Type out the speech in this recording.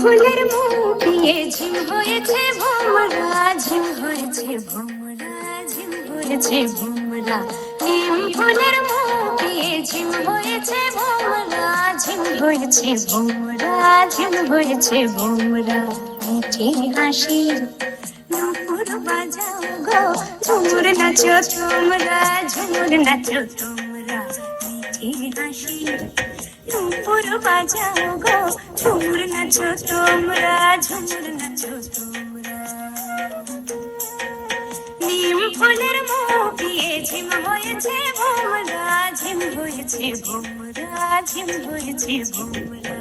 ফুলের মুখিয়ে ঝিম হয়েছে ভোমরা ঝিম হয়েছে ভোমরা ঝিম হয়েছে ভোমরা। নিম ফুলের মুখিয়ে ঝিম হয়েছে ভোমরা ঝিম হয়েছে ভোমরা ঝিম হয়েছে ভোমরা। মিঠে হাসি নুপুর বাজাও গো, ঝুমুর নাচো তোমরা, ঝুমুর নাচো তোমরা। মিঠে হাসি দুপুর বাজাও গো ঝুমুর নাচো তোমরা ঝুমুর নাচো তোমরা নিম ফুলের মুখিয়ে ঝিম হয়েছে ভোমরা ঝিম হয়েছে ভোমরা ঝিম হয়েছে ভোমরা